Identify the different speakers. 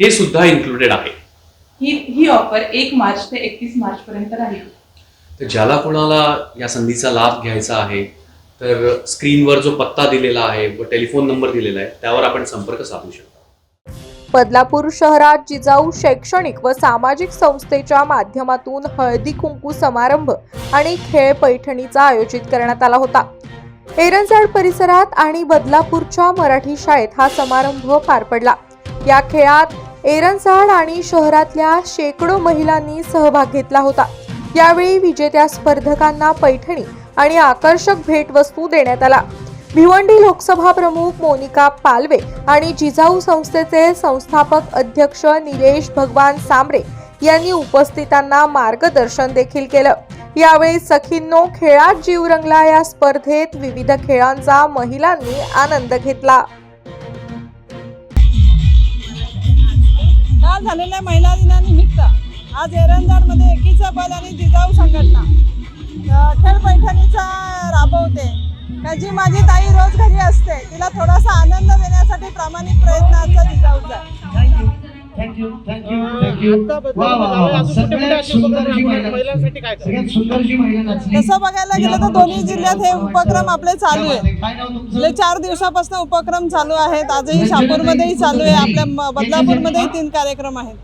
Speaker 1: हे सुद्धा इन्क्लुडेड आहे.
Speaker 2: ही ही ऑफर एक मार्च ते एकतीस मार्च पर्यंत राहील.
Speaker 1: तर ज्याला कोणाला या संधीचा लाभ घ्यायचा आहे तर स्क्रीनवर जो पत्ता दिलेला आहे व टेलिफोन नंबर दिलेला आहे त्यावर आपण संपर्क साधू शकता.
Speaker 3: बदलापूर शहरात जिजाऊ शैक्षणिक व सामाजिक संस्थेच्या माध्यमातून हळदी कुंकू समारंभ आणि खेळ पैठणीचा आयोजित करण्यात आला होता. एरंजाड परिसरात आणि बदलापूरच्या मराठी शाळेत हा समारंभ पार पडला. या खेळात एरनसाड आणि शहरातल्या शेकडो महिलांनी सहभाग घेतला होता. यावेळी विजेत्या स्पर्धकांना पैठणी आणि आकर्षक भेटवस्तू देण्यात आला. भिवंडी लोकसभा प्रमुख मोनिका पालवे आणि जिजाऊ संस्थेचे संस्थापक अध्यक्ष निलेश भगवान सांबरे यांनी उपस्थितांना मार्गदर्शन देखील केलं. यावेळी सखींनो खेळात जीव रंगला या स्पर्धेत विविध खेळांचा महिलांनी आनंद घेतला.
Speaker 4: काल झालेल्या महिला दिनानिमित्त आज एरंजाडमध्ये एकीचा बल आणि जिजाऊ संघटना. खेळ पैठणीचा राबवते. का जी माझी ताई रोज घरी असते तिला थोडासा आनंद देण्यासाठी प्रामाणिक प्रयत्न आजचा जिजाऊचा
Speaker 5: थँक्यू थँक्यू थँक्यू वा वा वा. वा सगळ्यात सुंदर जी महिला सगळ्यात सुंदर जी महिला नाचली
Speaker 4: तसं बघायला गेलं तर दोन्ही जिल्ह्यात हे उपक्रम आपले चालू आहे. चार दिवसापासून उपक्रम चालू आहेत. आजही शापूरमध्येही चालू आहे. आपल्या बदलापूरमध्येही तीन कार्यक्रम आहेत.